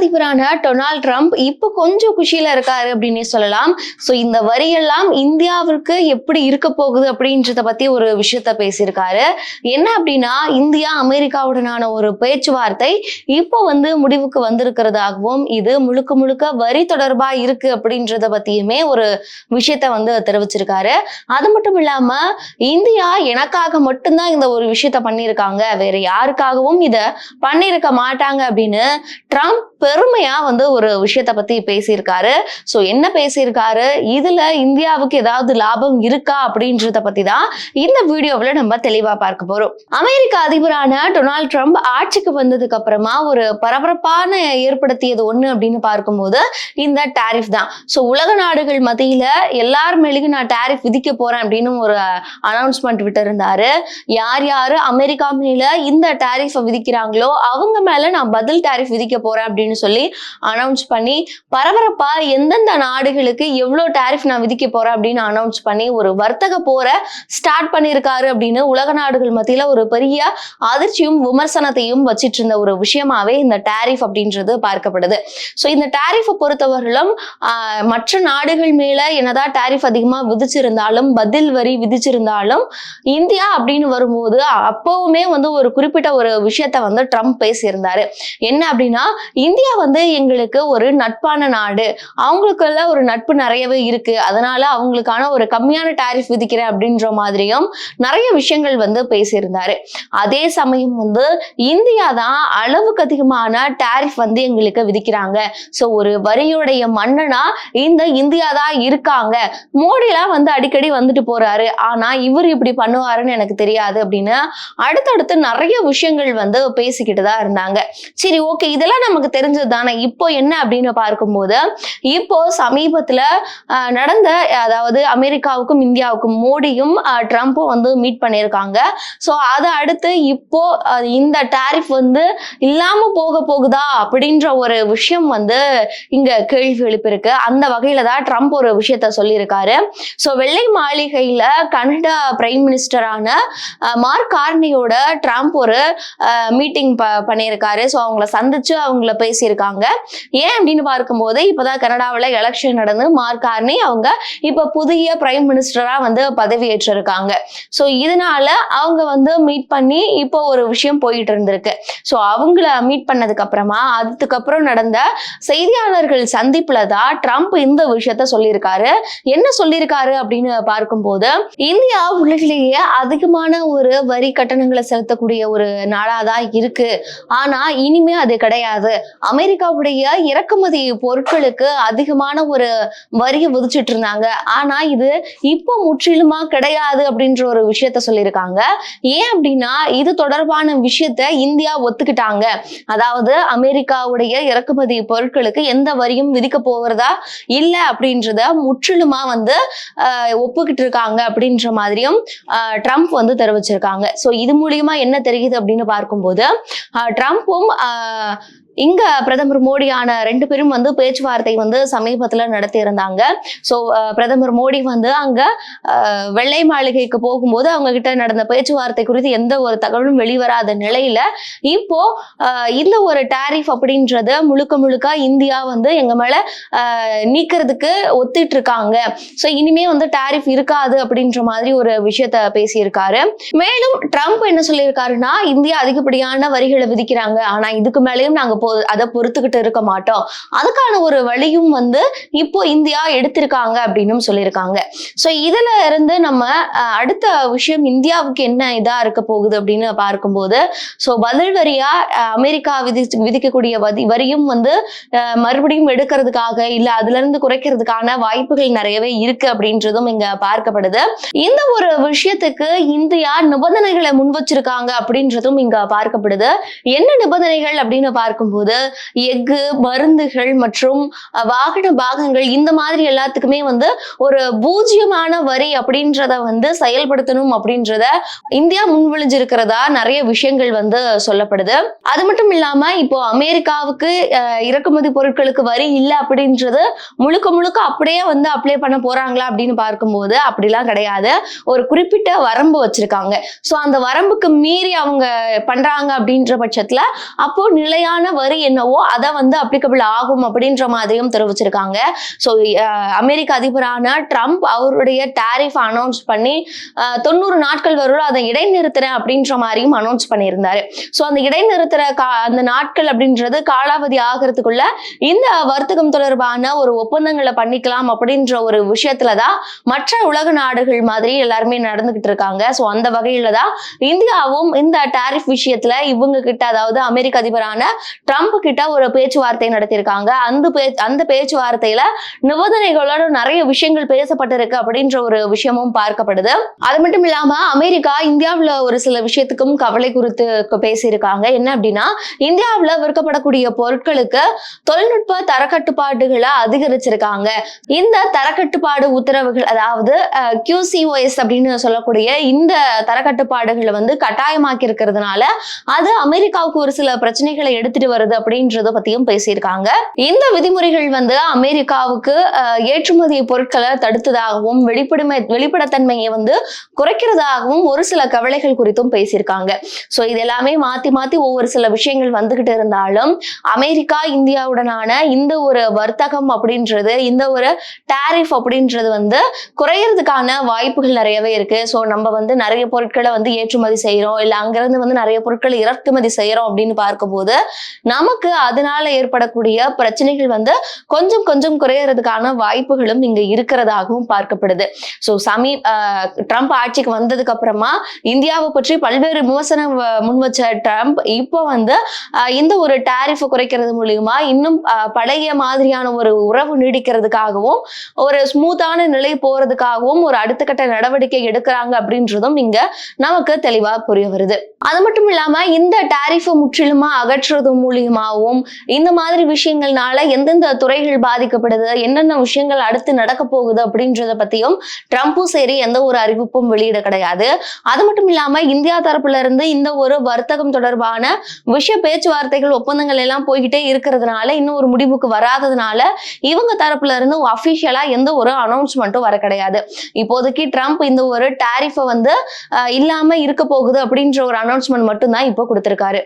அதிபரான Donald Trump இப்போ கொஞ்சம் குஷியில இருக்காரு அப்படின்னே சொல்லலாம். ஸோ இந்த வரியெல்லாம் இந்தியாவிற்கு எப்படி இருக்க போகுது அப்படின்றத பத்தி ஒரு விஷயத்த பேசியிருக்காரு. என்ன அப்படின்னா இந்தியா அமெரிக்காவுடனான ஒரு பேச்சுவார்த்தை இப்போ வந்து முடிவுக்கு வந்திருக்கிறதாகவும் இது முழுக்க முழுக்க வரி தொடர்பா இருக்கு அப்படின்றத பத்தியுமே ஒரு விஷயத்த வந்து தெரிவிச்சிருக்காரு. அது மட்டும் இல்லாம இந்தியா எனக்காக மட்டும்தான் இந்த ஒரு விஷயத்த பண்ணியிருக்காங்க. வேற யாருக்காகவும் இத பண்ணியிருக்க மாட்டாங்க அப்படின்னு ட்ரம்ப் பெருமையா வந்து ஒரு விஷயத்த பத்தி பேசியிருக்காரு. ஸோ என்ன பேசியிருக்காரு? இதுல இந்தியாவுக்கு ஏதாவது லாபம் இருக்கா அப்படின்றத பத்தி தான் இந்த வீடியோவில் நம்ம தெளிவா பார்க்க போறோம். அமெரிக்க அதிபரான டொனால்ட் ட்ரம்ப் ஆட்சிக்கு வந்ததுக்கு அப்புறமா ஒரு பரபரப்பான ஏற்படுத்தியது ஒண்ணு அப்படின்னு பார்க்கும்போது இந்த டாரிஃப் தான். ஸோ உலக நாடுகள் மத்தியில எல்லார் மேலேயும் நான் டேரிஃப் விதிக்க போறேன் அப்படின்னு ஒரு அனௌன்ஸ்மெண்ட் விட்டு இருந்தாரு யார் யாரு அமெரிக்கா மேல இந்த டேரிஃபை விதிக்கிறாங்களோ அவங்க மேல நான் பதில் டேரிஃப் விதிக்க போறேன் அப்படின்னு சொல்லி அனௌன்ஸ் பண்ணி பரபரப்பா எந்தெந்த நாடுகளுக்கு எவ்வளோ டேரிஃப் நான் விதிக்க போறேன் அப்படின்னு அனௌன்ஸ் பண்ணி ஒரு வர்த்தக போரை ஸ்டார்ட் பண்ணியிருக்காரு அப்படின்னு உலக நாடுகள் மத்தியில ஒரு பெரிய அதிர்ச்சியும் விமர்சனத்தையும் வச்சிட்டு இருந்த ஒரு விஷயமாவே இந்த டேரிஃப் அப்படின்றது பார்க்கப்படுது. ஸோ இந்த டேரிஃபை பொறுத்தவரையிலும் மற்ற நாடுகள் மேல என்னதான் டாரிஃப் அதிகமா விதிச்சிருந்தாலும் பதில் வரி விதிச்சிருந்தாலும் இந்தியா அப்படின்னு வரும்போது அப்பவுமே வந்து ஒரு குறிப்பிட்ட ஒரு விஷயத்த வந்து ட்ரம்ப் பேசியிருந்தாரு. என்ன அப்படின்னா இந்த இந்தியா வந்து எங்களுக்கு ஒரு நட்பான நாடு. அவங்களுக்குள்ள ஒரு நட்பு நிறையவே இருக்கு. அதனால அவங்களுக்கான ஒரு கம்மியான டாரிஃப் விதிக்கிறேன் அப்படின்ற மாதிரியும் நிறைய விஷயங்கள் வந்து பேசியிருந்தாரு. அதே சமயம் வந்து இந்தியா தான் அளவுக்கு அதிகமான டாரிஃப் வந்து எங்களுக்கு விதிக்கிறாங்க. ஸோ ஒரு வரியுடைய மன்னனா இந்த இந்தியா தான் இருக்காங்க. மோடிலாம் வந்து அடிக்கடி வந்துட்டு போறாரு. ஆனா இவர் இப்படி பண்ணுவாருன்னு எனக்கு தெரியாது அப்படின்னு அடுத்தடுத்து நிறைய விஷயங்கள் வந்து பேசிக்கிட்டு தான் இருந்தாங்க. சரி ஓகே இதெல்லாம் நமக்கு தெரிஞ்ச தெரிஞ்சது தானே இப்போ என்ன அப்படின்னு பார்க்கும்போது இப்போ சமீபத்துல நடந்த அதாவது அமெரிக்காவுக்கும் இந்தியாவுக்கும் மோடியும் ட்ரம்ப்பும் வந்து மீட் பண்ணியிருக்காங்க. ஸோ அதை அடுத்து இப்போ இந்த டாரிஃப் வந்து இல்லாம போக போகுதா அப்படின்ற ஒரு விஷயம் வந்து இங்க கேள்வி எழுப்பியிருக்கு. அந்த வகையில தான் ட்ரம்ப் ஒரு விஷயத்த சொல்லியிருக்காரு. ஸோ வெள்ளை மாளிகையில கனடா பிரைம் மினிஸ்டரான மார்க் கார்னியோட ட்ரம்ப் ஒரு மீட்டிங் ப பண்ணியிருக்காரு. ஸோ அவங்கள சந்திச்சு அவங்கள பேசியிருக்காங்க. ஏன் அப்படின்னு பார்க்கும்போது இப்போதான் கனடாவில் எலெக்ஷன் நடந்து மார்க் கார்னி அவங்க இப்போ புதிய பிரைம் மினிஸ்டரா வந்து பதவியேற்றிருக்காங்க. ஸோ இதனால அவங்க வந்து மீட் பண்ணி இப்போ ஒரு விஷயம் போயிட்டு இருந்திருக்கு. ஸோ அவங்கள மீட் பண்ணதுக்கு அப்புறமா அதுக்கப்புறம் நடந்த செய்தியாளர்கள் சந்திப்புல தான் ட்ரம்ப் இந்த விஷயத்த சொல்லியிருக்காரு. என்ன சொல்லியிருக்காரு அப்படின்னு பார்க்கும்போது இந்தியா உலகிலேயே அதிகமான ஒரு வரி கட்டணங்களை செலுத்தக்கூடிய ஒரு நாடா தான் இருக்கு. ஆனா இனிமே அது கிடையாது. அமெரிக்காவுடைய இறக்குமதி பொருட்களுக்கு அதிகமான ஒரு வரியை விதிச்சிட்டு இருந்தாங்க. ஆனா இது இப்போ முற்றிலுமா கிடையாது அப்படின்ற ஒரு விஷயத்த சொல்லியிருக்காங்க. ஏன் அப்படின்னா இது தொடர்பான விஷயத்த இந்தியா ஒத்துக்கிட்டாங்க. அதாவது அமெரிக்காவுடைய இறக்குமதி பொருட்களுக்கு எந்த வரியும் விதிக்க போகிறதா இல்ல அப்படின்றத முற்றிலுமா வந்து ஆஹ், ஒப்புக்கிட்டு இருக்காங்க அப்படின்ற மாதிரியும் ஆஹ், ட்ரம்ப் வந்து தெரிவிச்சிருக்காங்க. ஸோ இது மூலியமா என்ன தெரியுது அப்படின்னு பார்க்கும்போது ஆஹ், ட்ரம்ப்பும் இங்க பிரதமர் மோடியான ரெண்டு பேரும் வந்து பேச்சுவார்த்தை வந்து சமீபத்துல நடத்தி இருந்தாங்க. ஸோ பிரதமர் மோடி வந்து அங்க வெள்ளை மாளிகைக்கு போகும்போது அவங்க கிட்ட நடந்த பேச்சுவார்த்தை குறித்து எந்த ஒரு தகவலும் வெளிவராத நிலையில இப்போ இந்த ஒரு டாரிஃப் அப்படின்றத முழுக்க முழுக்க இந்தியா வந்து எங்க மேல நீக்கிறதுக்கு ஒத்துட்டு இருக்காங்க ஸோ இனிமே வந்து டாரிஃப் இருக்காது அப்படின்ற மாதிரி ஒரு விஷயத்த பேசியிருக்காரு. மேலும் ட்ரம்ப் என்ன சொல்லியிருக்காருன்னா இந்தியா அதிகப்படியான வரிகளை விதிக்கிறாங்க. ஆனா இதுக்கு மேலேயும் நாங்க பொ அதை பொறுத்துக்கிட்டு இருக்க மாட்டோம். அதுக்கான ஒரு வழியும் வந்து இப்போ இந்தியா எடுத்திருக்காங்க அப்படின்னு சொல்லியிருக்காங்க. ஸோ இதுல இருந்து நம்ம அடுத்த விஷயம் இந்தியாவுக்கு என்ன இதா இருக்க போகுது அப்படின்னு பார்க்கும்போது ஸோ பதில் வரியா அமெரிக்கா விதி விதிக்கக்கூடிய வரி வரியும் வந்து மறுபடியும் எடுக்கிறதுக்காக இல்ல அதுல இருந்து குறைக்கிறதுக்கான வாய்ப்புகள் நிறையவே இருக்கு அப்படின்றதும் இங்க பார்க்கப்படுது. இந்த ஒரு விஷயத்துக்கு இந்தியா நிபந்தனைகளை முன் வச்சிருக்காங்க அப்படின்றதும் இங்க பார்க்கப்படுது. என்ன நிபந்தனைகள் அப்படின்னு பார்க்கும் பார்க்கும்போது எஃகு மருந்துகள் மற்றும் வாகன பாகங்கள் இந்த மாதிரி எல்லாத்துக்குமே வந்து ஒரு பூஜ்ஜியமான வரி அப்படின்றத வந்து செயல்படுத்தணும் அப்படின்றத இந்தியா முன்வழிஞ்சிருக்கிறதா நிறைய விஷயங்கள் வந்து சொல்லப்படுது. அது மட்டும் இல்லாம இப்போ அமெரிக்காவுக்கு இறக்குமதி பொருட்களுக்கு வரி இல்லை அப்படின்றது முழுக்க முழுக்க அப்படியே வந்து அப்ளை பண்ண போறாங்களா அப்படின்னு பார்க்கும்போது அப்படிலாம் கிடையாது. ஒரு குறிப்பிட்ட வரம்பு வச்சிருக்காங்க. ஸோ அந்த வரம்புக்கு மீறி அவங்க பண்றாங்க அப்படின்ற பட்சத்துல அப்போ நிலையான வரி என்னவோ அதை வந்து அப்ளிகபிள் ஆகும் அப்படின்ற மாதிரியும் தெரிவிச்சிருக்காங்க. ஸோ அமெரிக்க அதிபரான ட்ரம்ப் அவருடைய டாரிஃப் அனௌன்ஸ் பண்ணி தொண்ணூறு நாட்கள் வரும் அதை இடைநிறுத்துறேன் அப்படின்ற மாதிரியும் அனௌன்ஸ் பண்ணியிருந்தாரு. ஸோ அந்த இடைநிறுத்துற கா அந்த நாட்கள் அப்படின்றது காலாவதி ஆகிறதுக்குள்ள இந்த வர்த்தகம் தொடர்பான ஒரு ஒப்பந்தங்களை பண்ணிக்கலாம் அப்படின்ற ஒரு விஷயத்துல தான் மற்ற உலக நாடுகள் மாதிரி எல்லாருமே நடந்துகிட்டு இருக்காங்க. ஸோ அந்த வகையில தான் இந்தியாவும் இந்த டாரிஃப் விஷயத்துல இவங்க கிட்ட அதாவது அமெரிக்க அதிபரான ட்ரம்ப் கிட்ட ஒரு பேச்சுவார்த்தை நடத்தியிருக்காங்க. அந்த பே அந்த பேச்சுவார்த்தையில நிபந்தனைகளோட நிறைய விஷயங்கள் பேசப்பட்டிருக்கு அப்படின்ற ஒரு விஷயமும் பார்க்கப்படுது. அது மட்டும் இல்லாம அமெரிக்கா இந்தியாவுல ஒரு சில விஷயத்துக்கும் கவலை குறித்து பேசியிருக்காங்க. என்ன அப்படின்னா இந்தியாவுல விற்கப்படக்கூடிய பொருட்களுக்கு தொழில்நுட்ப தரக்கட்டுப்பாடுகளை அதிகரிச்சிருக்காங்க. இந்த தரக்கட்டுப்பாடு உத்தரவுகள் அதாவது கியூசிஓஎஸ் அப்படின்னு சொல்லக்கூடிய இந்த தரக்கட்டுப்பாடுகளை வந்து கட்டாயமாக்கி இருக்கிறதுனால அது அமெரிக்காவுக்கு ஒரு சில பிரச்சனைகளை எடுத்துட்டு வருது அப்படின்றத பத்தியும் பேசியிருக்காங்க. இந்த விதிமுறைகள் வந்து அமெரிக்காவுக்கு ஏற்றுமதி பொருட்களை தடுத்ததாகவும் வெளிப்படுமை வெளிப்படத்தன்மையை வந்து குறைக்கிறதாகவும் ஒரு சில கவலைகள் குறித்தும் பேசியிருக்காங்க. ஸோ இது எல்லாமே மாத்தி மாத்தி ஒவ்வொரு சில விஷயங்கள் வந்துகிட்டு இருந்தாலும் அமெரிக்கா இந்தியாவுடனான இந்த ஒரு வர்த்தகம் அப்படின்றது இந்த ஒரு டாரிஃப் அப்படின்றது வந்து குறையறதுக்கான வாய்ப்புகள் நிறையவே இருக்கு. ஸோ நம்ம வந்து நிறைய பொருட்களை வந்து ஏற்றுமதி செய்யறோம் இல்லை அங்கிருந்து வந்து நிறைய பொருட்களை இறக்குமதி செய்யறோம் அப்படின்னு பார்க்கும்போது நமக்கு அதனால ஏற்படக்கூடிய பிரச்சனைகள் வந்து கொஞ்சம் கொஞ்சம் குறையறதுக்கான வாய்ப்புகளும் இங்க இருக்கிறதாகவும் பார்க்கப்படுது. ஸோ சமீ ஆஹ் ட்ரம்ப் ஆட்சிக்கு வந்ததுக்கு அப்புறமா இந்தியாவை பற்றி பல்வேறு விமர்சனம் முன் வச்ச ட்ரம்ப் இப்போ வந்து இந்த ஒரு டேரிஃப் குறைக்கிறது மூலியமா இன்னும் பழைய மாதிரியான ஒரு உறவு நீடிக்கிறதுக்காகவும் ஒரு ஸ்மூத்தான நிலை போறதுக்காகவும் ஒரு அடுத்த கட்ட நடவடிக்கை எடுக்கிறாங்க அப்படின்றதும் இங்க நமக்கு தெளிவா புரிய வருது. அது மட்டும் இல்லாம இந்த டேரிஃபை முற்றிலுமா அகற்றுறது மூலியமாகவும் இந்த மாதிரி விஷயங்கள்னால எந்தெந்த துறைகள் பாதிக்கப்படுது? என்னென்ன விஷயங்கள் அடுத்து நடக்க போகுது அப்படின்றத பத்தியும் ட்ரம்ப்பும் சரி எந்த ஒரு அறிவிப்பும் வெளியிட கிடையாது. அது மட்டும் இல்லாம இந்தியா தரப்புல இருந்து இந்த ஒரு வர்த்தகம் தொடர்பான விஷய பேச்சுவார்த்தைகள் ஒப்பந்தங்கள் எல்லாம் போய்கிட்டே இருக்கிறதுனால இன்னும் ஒரு முடிவுக்கு வராததுனால இவங்க தரப்புல இருந்து அபிஷியலா எந்த ஒரு அனௌன்ஸ்மெண்ட்டும் வர கிடையாது. இப்போதைக்கு ட்ரம்ப் இந்த ஒரு டாரிஃபை வந்து இல்லாம இருக்க போகுது அப்படின்ற ஒரு அனௌன்ஸ்மெண்ட் மட்டும் தான் இப்போ கொடுத்திருக்காரு.